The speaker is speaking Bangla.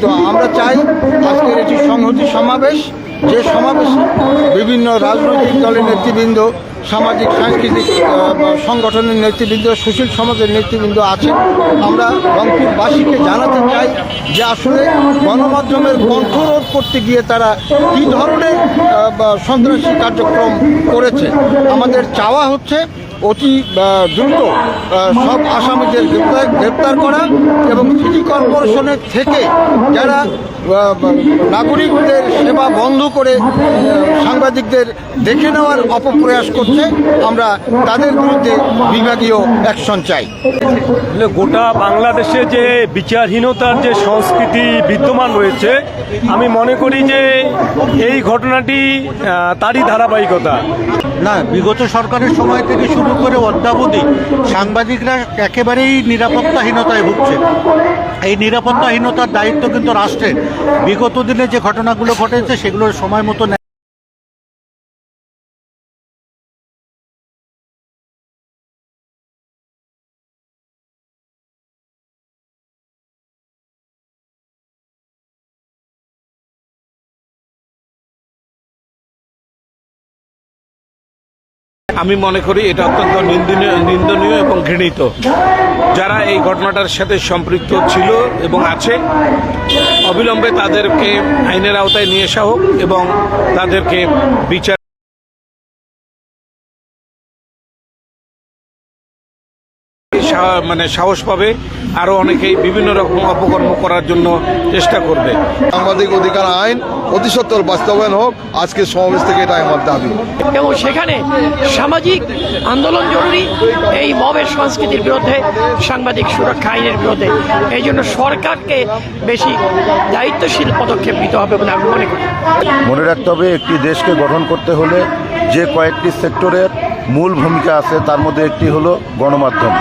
তো আমরা চাই আজকের এটি সংহতি সমাবেশ, যে সমাবেশে বিভিন্ন রাজনৈতিক দলের নেতৃবৃন্দ, সামাজিক, সাংস্কৃতিক সংগঠনের নেতৃবৃন্দ, সুশীল সমাজের নেতৃবৃন্দ আছেন। আমরা রংপুরবাসীকে জানাতে চাই যে আসলে গণমাধ্যমের কণ্ঠরোধ করতে গিয়ে তারা কী ধরনের সন্ত্রাসী কার্যক্রম করেছে। আমাদের চাওয়া হচ্ছে অতি দ্রুত সব আসামিদের গ্রেপ্তার গ্রেপ্তার করা এবং সিটি কর্পোরেশনের থেকে যারা নাগরিকদের সেবা বন্ধ করে সাংবাদিকদের দেখে নেওয়ার অপপ্রয়াস করছে আমরা তাদের বিরুদ্ধে বিভাগীয় অ্যাকশন চাই। গোটা বাংলাদেশে যে বিচারহীনতার যে সংস্কৃতি বিদ্যমান রয়েছে আমি মনে করি যে এই ঘটনাটি তারই ধারাবাহিকতা। না বিগত সরকারের সময় থেকে শুরু করে অদ্যাবধি সাংবাদিকরা একেবারেই নিরাপত্তাহীনতায় ভুগছে। এই নিরাপত্তাহীনতার দায়িত্ব কিন্তু রাষ্ট্রের। বিগত দিনে যে ঘটনাগুলো ঘটেছে, সেগুলোর সময় মতো আমি মনে করি এটা অত্যন্ত নিন্দনীয় নিন্দনীয় এবং ঘৃণিত। যারা এই ঘটনাটার সাথে সম্পৃক্ত ছিল এবং আছে, অবিলম্বে তাদেরকে আইনের আওতায় নিয়ে আসা হোক এবং তাদেরকে বিচার মানে সাহস পাবে আরও অনেকেই বিভিন্ন রকম অপকর্ম করার জন্য চেষ্টা করবে। সাংবাদিক অধিকার আইন অতি সত্তর বাস্তবায়ন হোক আজকে সমাবেশ থেকে এটাই আমার দাবি। এবং সেখানে সামাজিক আন্দোলন জরুরি এই মবের সংস্কৃতির বিরুদ্ধে সাংবাদিক সুরক্ষা আইনের বিরুদ্ধে। এই জন্য সরকারকে বেশি দায়িত্বশীল পদক্ষেপ নিতে হবে বলে আমি মনে করি। মনে রাখতে হবে একটি দেশকে গঠন করতে হলে যে কয়েকটি সেক্টরের মূল ভূমিকা আছে তার মধ্যে একটি হলো গণমাধ্যম।